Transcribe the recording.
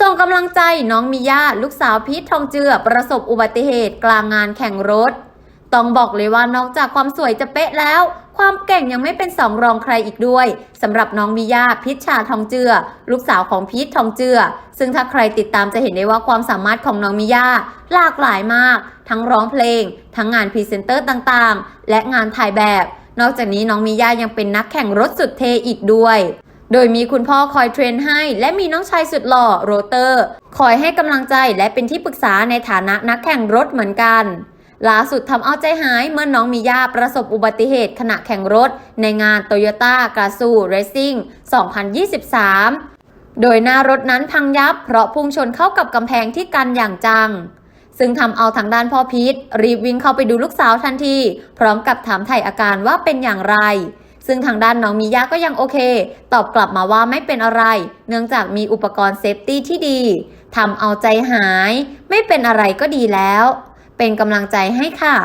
ส่งกำลังใจน้องมิยาลูกสาวพีททองเจือประสบอุบัติเหตุกลางงานแข่งรถ ต้องบอกเลยว่านอกจากความสวยจะเป๊ะแล้ว ความเก่งยังไม่เป็นสองรองใครอีกด้วยสำหรับน้องมิยาพิชชาทองเจือ ลูกสาวของพีททองเจือ ซึ่งถ้าใครติดตามจะเห็นได้ว่าความสามารถของน้องมิยาหลากหลายมาก ทั้งร้องเพลง ทั้งงานพรีเซนเตอร์ต่างๆ และงานถ่ายแบบ นอกจากนี้น้องมิยายังเป็นนักแข่งรถสุดเทอีกด้วย โดยมีคุณพ่อคอยเทรนให้ และมีน้องชายสุดหล่อโรเตอร์ คอยให้กำลังใจและเป็นที่ปรึกษาในฐานะนักแข่งรถเหมือนกันล่าสุดทำเอาใจหายเมื่อน้องมิยาประสบอุบัติเหตุขณะแข่งรถ ในงาน Toyota g a z o Racing 2023 โดยหน้ารถนั้นพังยับเพราะพุ่งชนเข้ากับกำแพงที่กันอย่างจัง ซึ่งทำเอาทางด้านพ่อพีทรีบวิ่งเข้าไปดูลูกสาวทันที พร้อมกับถามไถ่อาการว่าเป็นอย่างไร ซึ่งทางด้านน้องมิยาก็ยังโอเค ตอบกลับมาว่าไม่เป็นอะไร เนื่องจากมีอุปกรณ์เซฟตี้ที่ดีทำเอาใจหาย ไม่เป็นอะไรก็ดีแล้ว เป็นกำลังใจให้ค่ะ